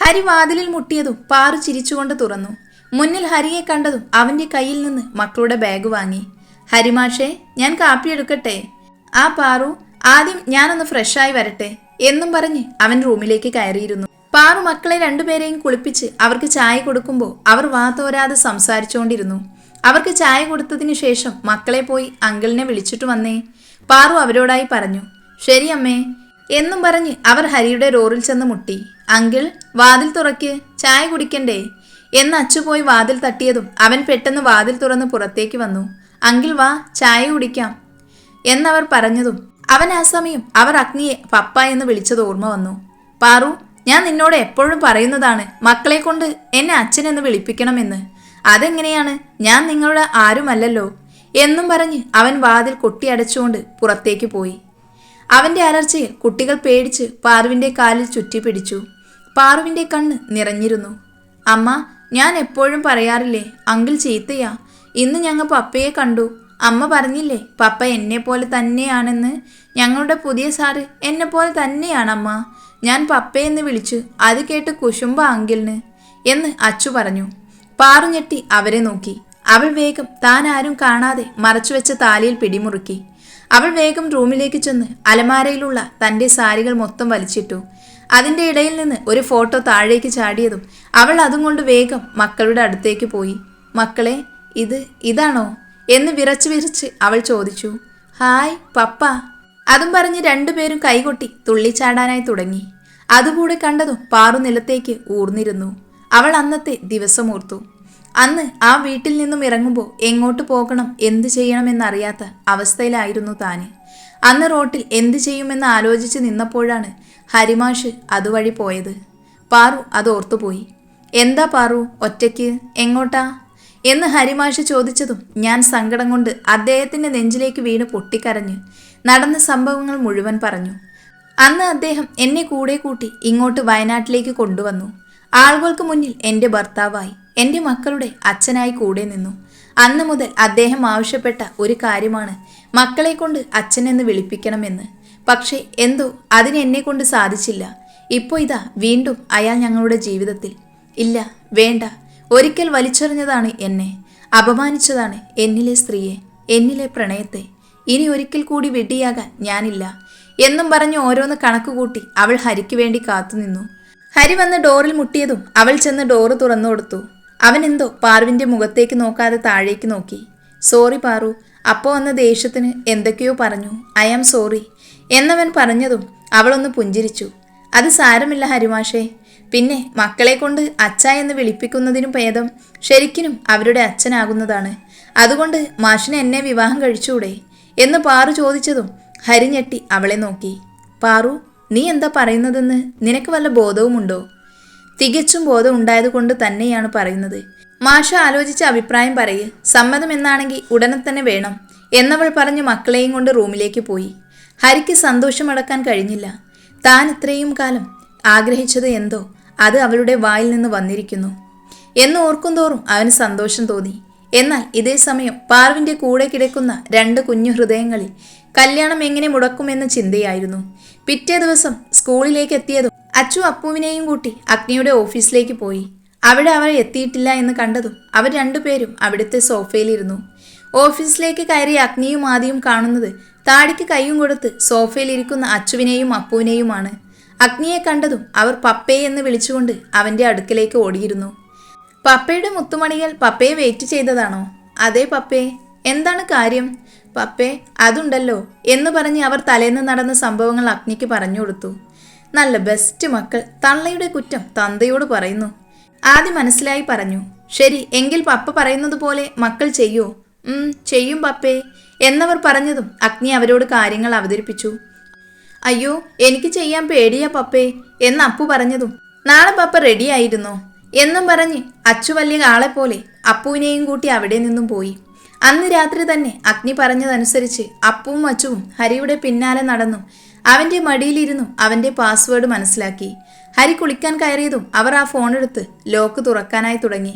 ഹരി വാതിലിൽ മുട്ടിയതും പാറു ചിരിച്ചുകൊണ്ട് തുറന്നു. മുന്നിൽ ഹരിയെ കണ്ടതും അവന്റെ കയ്യിൽ നിന്ന് മക്കളുടെ ബാഗ് വാങ്ങി. ഹരിമാഷേ ഞാൻ കാപ്പി എടുക്കട്ടെ? ആ പാറു ആദ്യം ഞാനൊന്ന് ഫ്രഷായി വരട്ടെ എന്നും പറഞ്ഞ് അവൻ റൂമിലേക്ക് കയറിയിരുന്നു. പാറു മക്കളെ രണ്ടുപേരെയും കുളിപ്പിച്ച് അവർക്ക് ചായ കൊടുക്കുമ്പോൾ അവർ വാ തോരാതെ സംസാരിച്ചുകൊണ്ടിരുന്നു. അവർക്ക് ചായ കൊടുത്തതിന് ശേഷം മക്കളെ പോയി അങ്കിളിനെ വിളിച്ചിട്ട് വന്നേ. പാറു അവരോടായി പറഞ്ഞു ശരി അമ്മേ എന്നും പറഞ്ഞ് അവർ ഹരിയുടെ റോറിൽ ചെന്ന് മുട്ടി. അങ്കിൾ വാതിൽ തുറക്ക് ചായ കുടിക്കണ്ടേ? എന്ന് അച്ചു പോയി വാതിൽ തട്ടിയതും അവൻ പെട്ടെന്ന് വാതിൽ തുറന്ന് പുറത്തേക്ക് വന്നു. അങ്കിൾ വാ ചായ കുടിക്കാം. എന്നവർ പറഞ്ഞതും അവൻ ആ സമയം അവർ അഗ്നിയെ പപ്പ എന്ന് വിളിച്ചത് ഓർമ്മ വന്നു. പാറു ഞാൻ നിന്നോട് എപ്പോഴും പറയുന്നതാണ് മക്കളെ കൊണ്ട് എന്നെ അച്ഛനെന്ന് വിളിപ്പിക്കണമെന്ന്. അതെങ്ങനെയാണ്? ഞാൻ നിങ്ങളുടെ ആരുമല്ലല്ലോ? എന്നും പറഞ്ഞ് അവൻ വാതിൽ കൊട്ടിയടച്ചുകൊണ്ട് പുറത്തേക്ക് പോയി. അവന്റെ അലർച്ചയിൽ കുട്ടികൾ പേടിച്ച് പാറുവിന്റെ കാലിൽ ചുറ്റിപ്പിടിച്ചു. പാറുവിന്റെ കണ്ണ് നിറഞ്ഞിരുന്നു. അമ്മ ഞാൻ എപ്പോഴും പറയാറില്ലേ അങ്കിൾ ചീത്തയാ. ഇന്ന് ഞങ്ങൾ പപ്പയെ കണ്ടു. അമ്മ പറഞ്ഞില്ലേ പപ്പ എന്നെ പോലെ തന്നെയാണെന്ന്. ഞങ്ങളുടെ പുതിയ സാറ് എന്നെ പോലെ തന്നെയാണമ്മ. ഞാൻ പപ്പയെന്ന് വിളിച്ചു. അത് കേട്ട് കുശുംബ അങ്കിളിന് എന്ന് അച്ചു പറഞ്ഞു. പാറു ഞെട്ടി അവരെ നോക്കി. അവൾ വേഗം താൻ ആരും കാണാതെ മറച്ചുവെച്ച താലിയിൽ പിടിമുറുക്കി. അവൾ വേഗം റൂമിലേക്ക് ചെന്ന് അലമാരയിലുള്ള തന്റെ സാരികൾ മൊത്തം വലിച്ചിട്ടു. അതിന്റെ ഇടയിൽ നിന്ന് ഒരു ഫോട്ടോ താഴേക്ക് ചാടിയതും അവൾ അതും കൊണ്ട് വേഗം മക്കളുടെ അടുത്തേക്ക് പോയി. മക്കളെ ഇത് ഇതാണോ? എന്ന് വിറച്ച് വിറച്ച് അവൾ ചോദിച്ചു. Hi papa. അതും പറഞ്ഞ് രണ്ടുപേരും കൈകൊട്ടി തുള്ളിച്ചാടാനായി തുടങ്ങി. അതുകൂടെ കണ്ടതും പാറു നിലത്തേക്ക് ഊർന്നിരുന്നു. അവൾ അന്നത്തെ ദിവസം ഓർത്തു. അന്ന് ആ വീട്ടിൽ നിന്നും ഇറങ്ങുമ്പോൾ എങ്ങോട്ട് പോകണം എന്ത് ചെയ്യണമെന്നറിയാത്ത അവസ്ഥയിലായിരുന്നു താന്. അന്ന് റോട്ടിൽ എന്ത് ചെയ്യുമെന്ന് ആലോചിച്ച് നിന്നപ്പോഴാണ് ഹരിമാഷ് അതുവഴി പോയത്. പാറു അത് ഓർത്തുപോയി എന്താ പാറു ഒറ്റയ്ക്ക്? എങ്ങോട്ടാ? എന്ന് ഹരിമാഷ് ചോദിച്ചതും ഞാൻ സങ്കടം കൊണ്ട് അദ്ദേഹത്തിന്റെ നെഞ്ചിലേക്ക് വീണ് പൊട്ടിക്കരഞ്ഞ്. നടന്ന സംഭവങ്ങൾ മുഴുവൻ പറഞ്ഞു. അന്ന് അദ്ദേഹം എന്നെ കൂടെ കൂട്ടി ഇങ്ങോട്ട് വയനാട്ടിലേക്ക് കൊണ്ടുവന്നു. ആളുകൾക്ക് മുന്നിൽ എന്റെ ഭർത്താവായി എന്റെ മക്കളുടെ അച്ഛനായി കൂടെ നിന്നു. അന്ന് മുതൽ അദ്ദേഹം ആവശ്യപ്പെട്ട ഒരു കാര്യമാണ് മക്കളെ കൊണ്ട് അച്ഛനെന്ന് വിളിപ്പിക്കണമെന്ന്. പക്ഷേ എന്തോ അതിന് എന്നെ കൊണ്ട് സാധിച്ചില്ല. ഇപ്പോൾ ഇതാ വീണ്ടും അയാൾ ഞങ്ങളുടെ ജീവിതത്തിൽ. ഇല്ല വേണ്ട. ഒരിക്കൽ വലിച്ചെറിഞ്ഞതാണ് എന്നെ. അപമാനിച്ചതാണ് എന്നിലെ സ്ത്രീയെ എന്നിലെ പ്രണയത്തെ. ഇനി ഒരിക്കൽ കൂടി വെടിയാകാൻ ഞാനില്ല. എന്നും പറഞ്ഞ് ഓരോന്ന് കണക്കുകൂട്ടി അവൾ ഹരിക്ക് വേണ്ടി കാത്തുനിന്നു ഹരി വന്ന് ഡോറിൽ മുട്ടിയതും അവൾ ചെന്ന് ഡോറ് തുറന്നു കൊടുത്തു. അവൻ എന്തോ പാർവിന്റെ മുഖത്തേക്ക് നോക്കാതെ താഴേക്ക് നോക്കി. സോറി പാറു അപ്പോൾ വന്ന ദേഷ്യത്തിന് എന്തൊക്കെയോ പറഞ്ഞു. ഐ ആം സോറി എന്നവൻ പറഞ്ഞതും അവളൊന്ന് പുഞ്ചിരിച്ചു. അത് സാരമില്ല ഹരിമാഷേ. പിന്നെ മക്കളെ കൊണ്ട് അച്ഛ എന്ന് വിളിപ്പിക്കുന്നതിനും ഭേദം ശരിക്കിനും അവരുടെ അച്ഛനാകുന്നതാണ്. അതുകൊണ്ട് മാഷിനെ എന്നെ വിവാഹം കഴിച്ചുകൂടെ? എന്ന് പാറു ചോദിച്ചതും ഹരി ഞെട്ടി അവളെ നോക്കി. പാറു നീ എന്താ പറയുന്നതെന്ന് നിനക്ക് വല്ല ബോധവുമുണ്ടോ? തികച്ചും ബോധം ഉണ്ടായതുകൊണ്ട് തന്നെയാണ് പറയുന്നത്. മാഷ ആലോചിച്ച അഭിപ്രായം പറയേ. സമ്മതം എന്നാണെങ്കിൽ ഉടനെ തന്നെ വേണം. എന്നവൾ പറഞ്ഞു മക്കളെയും കൊണ്ട് റൂമിലേക്ക് പോയി. ഹരിക്ക് സന്തോഷമടക്കാൻ കഴിഞ്ഞില്ല. താൻ ഇത്രയും കാലം ആഗ്രഹിച്ചത് എന്തോ അത് അവളുടെ വായിൽ നിന്ന് വന്നിരിക്കുന്നു. എന്ന് ഓർക്കുന്തോറും അവന് സന്തോഷം തോന്നി. എന്നാൽ ഇതേ സമയം പാർവിന്റെ കൂടെ കിടക്കുന്ന രണ്ട് കുഞ്ഞു ഹൃദയങ്ങളിൽ കല്യാണം എങ്ങനെ മുടക്കുമെന്ന ചിന്തയായിരുന്നു. പിറ്റേ ദിവസം സ്കൂളിലേക്ക് എത്തിയതും അച്ചു അപ്പുവിനെയും കൂട്ടി അഗ്നിയുടെ ഓഫീസിലേക്ക് പോയി. അവിടെ അവർ എത്തിയിട്ടില്ല എന്ന് കണ്ടതും അവർ രണ്ടുപേരും അവിടുത്തെ സോഫയിലിരുന്നു. ഓഫീസിലേക്ക് കയറി അഗ്നിയും ആദിയും കാണുന്നത് താടിക്ക് കൈയും കൊടുത്ത് സോഫയിലിരിക്കുന്ന അച്ചുവിനെയും അപ്പുവിനെയുമാണ്. അഗ്നിയെ കണ്ടതും അവർ പപ്പേ എന്ന് വിളിച്ചുകൊണ്ട് അവന്റെ അടുക്കലേക്ക് ഓടിയിരുന്നു. പപ്പയുടെ മുത്തുമണികൾ പപ്പയെ വെയിറ്റ് ചെയ്തതാണോ? അതെ പപ്പേ എന്താണ് കാര്യം? പപ്പേ അതുണ്ടല്ലോ എന്ന് പറഞ്ഞ് അവർ തലേന്ന് നടന്ന സംഭവങ്ങൾ അഗ്നിക്ക് പറഞ്ഞു കൊടുത്തു. നല്ല ബെസ്റ്റ് മക്കൾ തള്ളയുടെ കുറ്റം തന്തയോട് പറയുന്നു. ആദ്യം മനസ്സിലായി പറഞ്ഞു. ശരി എങ്കിൽ പപ്പ പറയുന്നത് പോലെ മക്കൾ ചെയ്യോ? ചെയ്യും പപ്പേ എന്നവർ പറഞ്ഞതും അഗ്നി അവരോട് കാര്യങ്ങൾ അവതരിപ്പിച്ചു. അയ്യോ എനിക്ക് ചെയ്യാൻ പേടിയാ പപ്പേ എന്ന് അപ്പു പറഞ്ഞതും. നാളെ പപ്പ റെഡിയായിരുന്നോ എന്നും പറഞ്ഞ് അച്ചു വലിയ ആളെ പോലെ അപ്പുവിനെയും കൂട്ടി അവിടെ നിന്നും പോയി. അന്ന് രാത്രി തന്നെ അഗ്നി പറഞ്ഞതനുസരിച്ച് അപ്പുവും അച്ചുവും ഹരിയുടെ പിന്നാലെ നടന്നു. അവന്റെ മടിയിലിരുന്നും അവന്റെ പാസ്വേഡ് മനസ്സിലാക്കി. ഹരി കുളിക്കാൻ കയറിയതും അവർ ആ ഫോൺ എടുത്ത് ലോക്ക് തുറക്കാനായി തുടങ്ങി.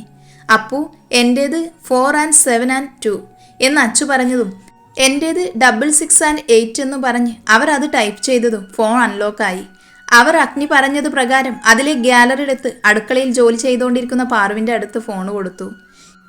അപ്പു എന്റേത് four and seven and two എന്ന് അച്ചു പറഞ്ഞതും എന്റേത് ഡബിൾ സിക്സ് ആൻഡ് എയ്റ്റ് എന്ന് പറഞ്ഞ് അവർ അത് ടൈപ്പ് ചെയ്തതും ഫോൺ അൺലോക്കായി അവർ അഗ്നി പറഞ്ഞത് പ്രകാരം അതിലെ ഗ്യാലറി എടുത്ത് അടുക്കളയിൽ ജോലി ചെയ്തുകൊണ്ടിരിക്കുന്ന പാർവിന്റെ അടുത്ത് ഫോൺ കൊടുത്തു.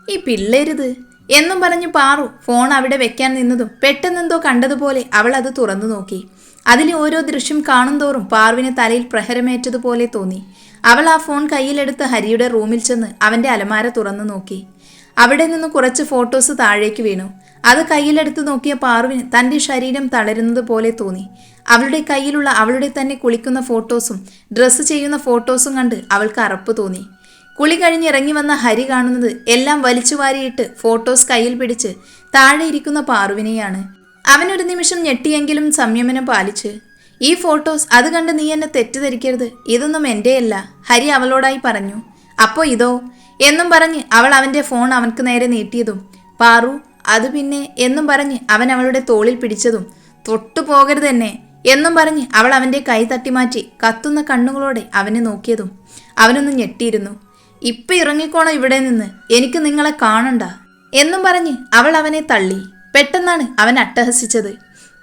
ഈ പിള്ളേരിത് എന്നും പറഞ്ഞു പാറു ഫോൺ അവിടെ വെക്കാൻ നിന്നതും പെട്ടെന്നെന്തോ കണ്ടതുപോലെ അവൾ അത് തുറന്നു നോക്കി. അതിലെ ഓരോ ദൃശ്യം കാണുന്തോറും പാറുവിന് തലയിൽ പ്രഹരമേറ്റതുപോലെ തോന്നി. അവൾ ആ ഫോൺ കയ്യിലെടുത്ത് ഹരിയുടെ റൂമിൽ ചെന്ന് അവന്റെ അലമാര തുറന്നു നോക്കി. അവിടെ നിന്ന് കുറച്ച് ഫോട്ടോസ് താഴേക്ക് വീണു. അത് കയ്യിലെടുത്ത് നോക്കിയ പാറുവിന് തന്റെ ശരീരം തളരുന്നത് പോലെ തോന്നി. അവളുടെ കയ്യിലുള്ള അവളുടെ തന്നെ കുളിക്കുന്ന ഫോട്ടോസും ഡ്രസ്സ് ചെയ്യുന്ന ഫോട്ടോസും കണ്ട് അവൾക്ക് അറപ്പ് തോന്നി. കുളി കഴിഞ്ഞ് ഇറങ്ങി വന്ന ഹരി കാണുന്നത് എല്ലാം വലിച്ചു വാരിയിട്ട് ഫോട്ടോസ് കയ്യിൽ പിടിച്ച് താഴെ ഇരിക്കുന്ന പാറുവിനെയാണ്. അവനൊരു നിമിഷം ഞെട്ടിയെങ്കിലും സംയമനം പാലിച്ച് ഈ ഫോട്ടോസ് അത് കണ്ട് നീ എന്നെ തെറ്റിദ്ധരിക്കരുത് ഇതൊന്നും എന്റെയല്ല ഹരി അവളോടായി പറഞ്ഞു. അപ്പോൾ ഇതോ? എന്നും പറഞ്ഞ് അവൾ അവന്റെ ഫോൺ അവൻക്ക് നേരെ നീട്ടിയതും പാറു അത് പിന്നെ എന്നും പറഞ്ഞ് അവൻ അവളുടെ തോളിൽ പിടിച്ചതും തൊട്ടു പോകരുത് എന്നെ എന്നും പറഞ്ഞ് അവൾ അവന്റെ കൈ തട്ടിമാറ്റി കത്തുന്ന കണ്ണുകളോടെ അവനെ നോക്കിയതും അവനൊന്ന് ഞെട്ടിയിരുന്നു. ഇപ്പൊ ഇറങ്ങിക്കോണം ഇവിടെ നിന്ന്. എനിക്ക് നിങ്ങളെ കാണണ്ട. എന്നും പറഞ്ഞ് അവൾ അവനെ തള്ളി. പെട്ടെന്നാണ് അവൻ അട്ടഹസിച്ചത്.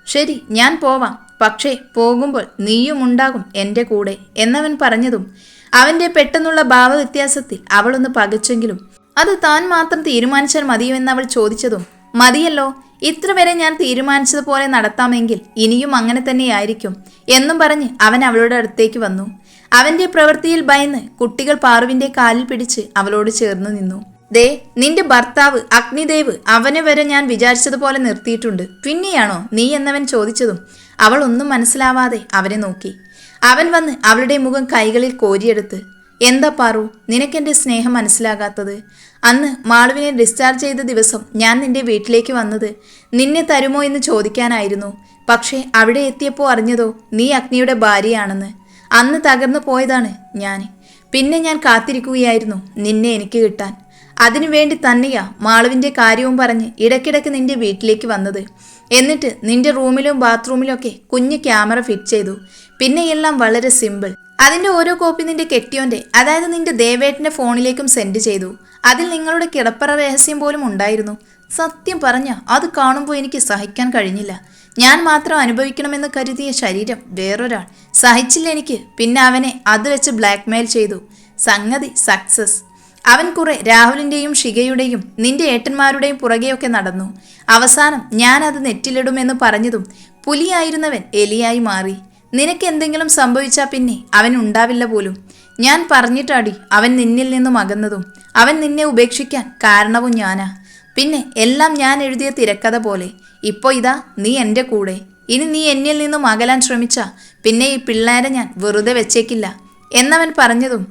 ശരി ഞാൻ പോവാം. പക്ഷേ പോകുമ്പോൾ നീയും ഉണ്ടാകും എന്റെ കൂടെ എന്നവൻ പറഞ്ഞതും അവന്റെ പെട്ടെന്നുള്ള ഭാവവ്യത്യാസത്തിൽ അവളൊന്ന് പകച്ചെങ്കിലും. അത് താൻ മാത്രം തീരുമാനിച്ചാൽ മതിയുമെന്ന് അവൾ ചോദിച്ചതും മതിയല്ലോ ഇത്ര വരെ ഞാൻ തീരുമാനിച്ചതുപോലെ നടത്താമെങ്കിൽ ഇനിയും അങ്ങനെ തന്നെയായിരിക്കും എന്നും പറഞ്ഞ് അവൻ അവളുടെ അടുത്തേക്ക് വന്നു. അവന്റെ പ്രവൃത്തിയിൽ ഭയന്ന് കുട്ടികൾ പാറുവിന്റെ കാലിൽ പിടിച്ച് അവളോട് ചേർന്ന് നിന്നു. ദേ നിന്റെ ഭർത്താവ് അഗ്നിദേവ് അവനെ വരെ ഞാൻ വിചാരിച്ചതുപോലെ നിർത്തിയിട്ടുണ്ട്. പിന്നെയാണോ നീ എന്നവൻ ചോദിച്ചതും? അവൾ ഒന്നും മനസ്സിലാവാതെ അവനെ നോക്കി. അവൻ വന്ന് അവളുടെ മുഖം കൈകളിൽ കോരിയെടുത്ത് എന്താ പാറു നിനക്കെന്റെ സ്നേഹം മനസ്സിലാകാത്തത്? അന്ന് മാളുവിനെ ഡിസ്ചാർജ് ചെയ്ത ദിവസം ഞാൻ നിന്റെ വീട്ടിലേക്ക് വന്നത് നിന്നെ തരുമോ എന്ന് ചോദിക്കാനായിരുന്നു. പക്ഷേ അവിടെ എത്തിയപ്പോൾ അറിഞ്ഞതോ നീ അഗ്നിയുടെ ഭാര്യയാണെന്ന്. അന്ന് തകർന്നു പോയതാണ് ഞാൻ. പിന്നെ ഞാൻ കാത്തിരിക്കുകയായിരുന്നു നിന്നെ എനിക്ക് കിട്ടാൻ. അതിനുവേണ്ടി തന്നെയാ മാളുവിന്റെ കാര്യവും പറഞ്ഞ് ഇടയ്ക്കിടയ്ക്ക് നിന്റെ വീട്ടിലേക്ക് വന്നത്. എന്നിട്ട് നിന്റെ റൂമിലും ബാത്റൂമിലൊക്കെ കുഞ്ഞ് ക്യാമറ ഫിറ്റ് ചെയ്തു. പിന്നെ എല്ലാം വളരെ സിമ്പിൾ. അതിന്റെ ഓരോ കോപ്പി നിന്റെ കെട്ടിയോന്റെ അതായത് നിന്റെ ദേവേട്ടന്റെ ഫോണിലേക്കും സെൻഡ് ചെയ്തു. അതിൽ നിങ്ങളുടെ കിടപ്പറ രഹസ്യം പോലും ഉണ്ടായിരുന്നു. സത്യം പറഞ്ഞ അത് കാണുമ്പോൾ എനിക്ക് സഹിക്കാൻ കഴിഞ്ഞില്ല. ഞാൻ മാത്രം അനുഭവിക്കണമെന്ന് കരുതിയ ശരീരം വേറൊരാൾ. സഹിച്ചില്ല എനിക്ക്. പിന്നെ അവനെ അത് വെച്ച് ബ്ലാക്ക്മെയിൽ ചെയ്തു. സംഗതി സക്സസ് അവൻ കുറെ രാഹുലിന്റെയും ഷികയുടെയും നിന്റെ ഏട്ടന്മാരുടെയും പുറകെയൊക്കെ നടന്നു. അവസാനം ഞാൻ അത് നെറ്റിലിടുമെന്ന് പറഞ്ഞതും പുലിയായിരുന്നവൻ എലിയായി മാറി. നിനക്ക് എന്തെങ്കിലും സംഭവിച്ചാൽ പിന്നെ അവൻ ഉണ്ടാവില്ല പോലും. ഞാൻ പറഞ്ഞിട്ടാടി അവൻ നിന്നിൽ നിന്നും അകന്നതും. അവൻ നിന്നെ ഉപേക്ഷിക്കാൻ കാരണവും ഞാനാ. പിന്നെ എല്ലാം ഞാൻ എഴുതിയ തിരക്കഥ പോലെ. ഇപ്പോൾ ഇതാ നീ എന്റെ കൂടെ. ഇനി നീ എന്നിൽ നിന്നും അകലാൻ ശ്രമിച്ച. പിന്നെ ഈ പിള്ളേരെ ഞാൻ വെറുതെ വെച്ചേക്കില്ല. എന്നവൻ പറഞ്ഞതും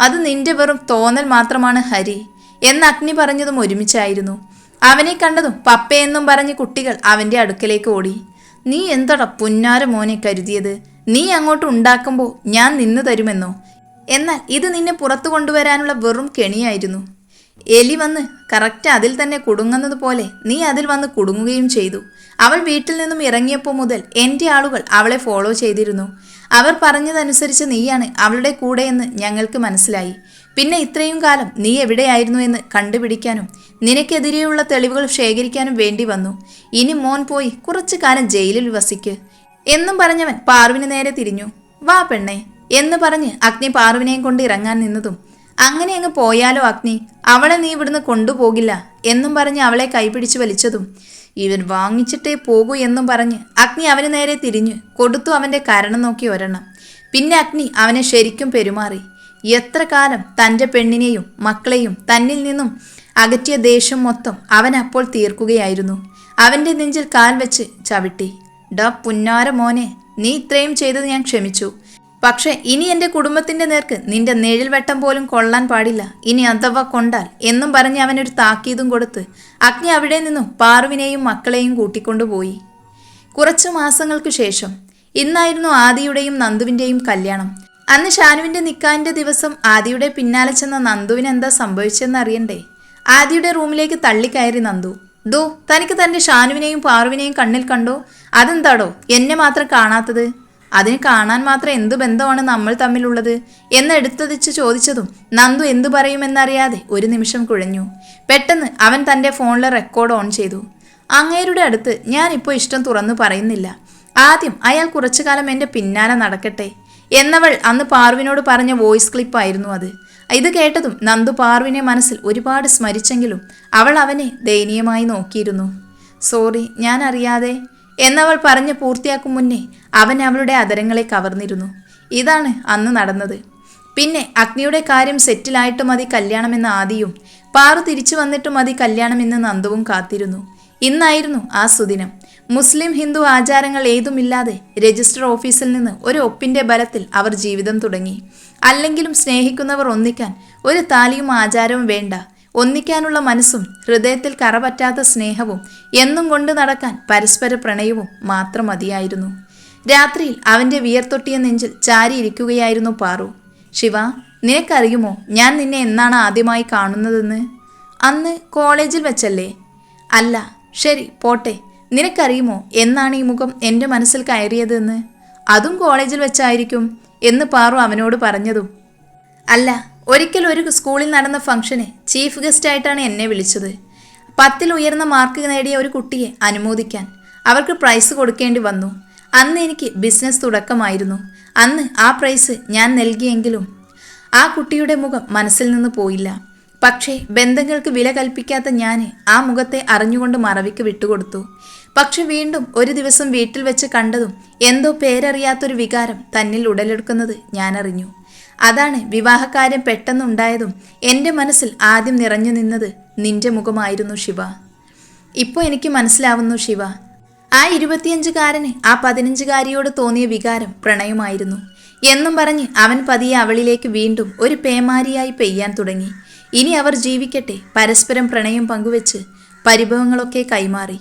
അത് നിന്റെ വെറും തോന്നൽ മാത്രമാണ് ഹരി. എന്ന് അഗ്നി പറഞ്ഞതും ഒരുമിച്ചായിരുന്നു. അവനെ കണ്ടതും പപ്പയെന്നും പറഞ്ഞ് കുട്ടികൾ അവന്റെ അടുക്കലേക്ക് ഓടി. നീ എന്തടാ പുന്നാര മോനെ കരുതിയത്? നീ അങ്ങോട്ട് ഉണ്ടാക്കുമ്പോൾ ഞാൻ നിന്ന് തരുമെന്നോ? എന്നാൽ ഇത് നിന്നെ പുറത്തു കൊണ്ടുവരാനുള്ള വെറും കെണിയായിരുന്നു. എലി വന്ന് കറക്റ്റ് അതിൽ തന്നെ കുടുങ്ങുന്നത് പോലെ നീ അതിൽ വന്ന് കുടുങ്ങുകയും ചെയ്തു. അവൾ വീട്ടിൽ നിന്നും ഇറങ്ങിയപ്പോൾ മുതൽ എന്റെ ആളുകൾ അവളെ ഫോളോ ചെയ്തിരുന്നു. അവർ പറഞ്ഞതനുസരിച്ച് നീയാണ് അവളുടെ കൂടെയെന്ന് ഞങ്ങൾക്ക് മനസ്സിലായി. പിന്നെ ഇത്രയും കാലം നീ എവിടെയായിരുന്നു എന്ന് കണ്ടുപിടിക്കാനും നിനക്കെതിരെയുള്ള തെളിവുകൾ ശേഖരിക്കാനും വേണ്ടി വന്നു. ഇനി മോൻ പോയി കുറച്ചു കാലം ജയിലിൽ വസിക്ക്. എന്നും പറഞ്ഞവൻ പാർവിന് നേരെ തിരിഞ്ഞു. വാ പെണ്ണേ എന്ന് പറഞ്ഞ് അഗ്നി പാർവിനെയും കൊണ്ട് ഇറങ്ങാൻ നിന്നതും അങ്ങനെ അങ്ങ് പോയാലോ അഗ്നി? അവളെ നീ ഇവിടുന്ന് കൊണ്ടുപോകില്ല എന്നും പറഞ്ഞ് അവളെ കൈപിടിച്ച് വലിച്ചതും. ഇവൻ വാങ്ങിച്ചിട്ടേ പോകൂ എന്നും പറഞ്ഞ് അഗ്നി അവന് നേരെ തിരിഞ്ഞു കൊടുത്തു അവന്റെ കരണം നോക്കി ഒരെണ്ണം. പിന്നെ അഗ്നി അവനെ ശരിക്കും പെരുമാറി. എത്ര കാലം തന്റെ പെണ്ണിനെയും മക്കളെയും തന്നിൽ നിന്നും അകറ്റിയ ദേഷ്യം മൊത്തം അവൻ അപ്പോൾ തീർക്കുകയായിരുന്നു. അവന്റെ നെഞ്ചിൽ കാൽ വെച്ച് ചവിട്ടി. ഡ പുന്നാര മോനെ നീ ഇത്രയും ചെയ്തത് ഞാൻ ക്ഷമിച്ചു. പക്ഷെ ഇനി എന്റെ കുടുംബത്തിന്റെ നേർക്ക് നിന്റെ നിഴൽവെട്ടം പോലും കൊള്ളാൻ പാടില്ല. ഇനി അഥവാ കൊണ്ടാൽ എന്നും പറഞ്ഞ് അവനൊരു താക്കീതും കൊടുത്ത് അഗ്നി അവിടെ നിന്നും പാറുവിനെയും മക്കളെയും കൂട്ടിക്കൊണ്ടുപോയി. കുറച്ചു മാസങ്ങൾക്ക് ശേഷം ഇന്നായിരുന്നു ആദിയുടെയും നന്ദുവിന്റെയും കല്യാണം. അന്ന് ഷാനുവിന്റെ നിക്കാന്റെ ദിവസം ആദിയുടെ പിന്നാലെ ചെന്ന നന്ദുവിന് എന്താ സംഭവിച്ചെന്ന് അറിയണ്ടേ? ആദിയുടെ റൂമിലേക്ക് തള്ളിക്കയറി നന്ദു. ദോ തനിക്ക് തന്റെ ഷാനുവിനെയും പാറുവിനെയും കണ്ണിൽ കണ്ടോ? അതെന്താടോ? എന്നെ മാത്രം കാണാത്തത്? അതിന് കാണാൻ മാത്രം എന്തു ബന്ധമാണ് നമ്മൾ തമ്മിലുള്ളത്? എന്ന് എടുത്തതിച്ച് ചോദിച്ചതും നന്ദു എന്തു പറയുമെന്നറിയാതെ ഒരു നിമിഷം കുഴഞ്ഞു. പെട്ടെന്ന് അവൻ തന്റെ ഫോണിലെ റെക്കോർഡ് ഓൺ ചെയ്തു. അങ്ങേരുടെ അടുത്ത് ഞാൻ ഇപ്പോൾ ഇഷ്ടം തുറന്നു പറയുന്നില്ല. ആദ്യം അയാൾ കുറച്ചു കാലം എന്റെ പിന്നാലെ നടക്കട്ടെ എന്നവൾ അന്ന് പാർവിനോട് പറഞ്ഞ വോയിസ് ക്ലിപ്പായിരുന്നു അത്. ഇത് കേട്ടതും നന്ദു പാർവിനെ മനസ്സിൽ ഒരുപാട് സ്മരിച്ചെങ്കിലും അവൾ അവനെ ദയനീയമായി നോക്കിയിരുന്നു. സോറി ഞാൻ അറിയാതെ എന്നവൾ പറഞ്ഞ് പൂർത്തിയാക്കും മുന്നേ അവൻ അവളുടെ അതരങ്ങളെ കവർന്നിരുന്നു. ഇതാണ് അന്ന് നടന്നത്. പിന്നെ അഗ്നിയുടെ കാര്യം സെറ്റിലായിട്ട് മതി കല്യാണമെന്ന് ആദിയും പാറു തിരിച്ചു വന്നിട്ട് മതി കല്യാണമെന്ന് നന്ദുവും കാത്തിരുന്നു. ഇന്നായിരുന്നു ആ സുദിനം. മുസ്ലിം ഹിന്ദു ആചാരങ്ങൾ ഏതുമില്ലാതെ രജിസ്റ്റർ ഓഫീസിൽ നിന്ന് ഒരു ഒപ്പിന്റെ ബലത്തിൽ അവർ ജീവിതം തുടങ്ങി. അല്ലെങ്കിലും സ്നേഹിക്കുന്നവർ ഒന്നിക്കാൻ ഒരു താലിയും ആചാരവും വേണ്ട. ഒന്നിക്കാനുള്ള മനസ്സും ഹൃദയത്തിൽ കറപറ്റാത്ത സ്നേഹവും എന്നും കൊണ്ടു നടക്കാൻ പരസ്പര പ്രണയവും മാത്രം മതിയായിരുന്നു. രാത്രിയിൽ അവന്റെ വിയർത്തൊട്ടിയ നെഞ്ചിൽ ചാരിയിരിക്കുകയായിരുന്നു പാറു. ശിവ നിനക്കറിയുമോ ഞാൻ നിന്നെ എന്നാണ് ആദ്യമായി കാണുന്നതെന്ന്? അന്ന് കോളേജിൽ വെച്ചല്ലേ? അല്ല ശരി പോട്ടെ. നിനക്കറിയുമോ എന്നാണ് ഈ മുഖം എന്റെ മനസ്സിൽ കയറിയതെന്ന്? അതും കോളേജിൽ വെച്ചായിരിക്കും എന്ന് പാറു അവനോട് പറഞ്ഞതും. അല്ല ഒരിക്കൽ ഒരു സ്കൂളിൽ നടന്ന ഫംഗ്ഷന് ചീഫ് ഗസ്റ്റായിട്ടാണ് എന്നെ വിളിച്ചത്. പത്തിൽ ഉയർന്ന മാർക്ക് നേടിയ ഒരു കുട്ടിയെ അനുമോദിക്കാൻ അവർക്ക് പ്രൈസ് കൊടുക്കേണ്ടി വന്നു. അന്ന് എനിക്ക് ബിസിനസ് തുടക്കമായിരുന്നു. അന്ന് ആ പ്രൈസ് ഞാൻ നൽകിയെങ്കിലും ആ കുട്ടിയുടെ മുഖം മനസ്സിൽ നിന്ന് പോയില്ല. പക്ഷേ ബന്ധങ്ങൾക്ക് വില കൽപ്പിക്കാത്ത ഞാൻ ആ മുഖത്തെ അറിഞ്ഞുകൊണ്ട് മറവിക്ക് വിട്ടുകൊടുത്തു. പക്ഷെ വീണ്ടും ഒരു ദിവസം വീട്ടിൽ വെച്ച് കണ്ടതും എന്തോ പേരറിയാത്തൊരു വികാരം തന്നിൽ ഉടലെടുക്കുന്നത് ഞാൻ അറിഞ്ഞു അതാണ് വിവാഹകാര്യം പെട്ടെന്നുണ്ടായതും എന്റെ മനസ്സിൽ ആദ്യം നിറഞ്ഞു നിന്നത് നിന്റെ മുഖമായിരുന്നു ശിവ. ഇപ്പോൾ എനിക്ക് മനസ്സിലാവുന്നു ശിവ. ആ ഇരുപത്തിയഞ്ചുകാരന് ആ പതിനഞ്ചുകാരിയോട് തോന്നിയ വികാരം പ്രണയമായിരുന്നു. എന്നും പറഞ്ഞ് അവൻ പതിയെ അവളിലേക്ക് വീണ്ടും ഒരു പേമാരിയായി പെയ്യാൻ തുടങ്ങി. ഇനി അവർ ജീവിക്കട്ടെ പരസ്പരം പ്രണയം പങ്കുവെച്ച് പരിഭവങ്ങളൊക്കെ കൈമാറി.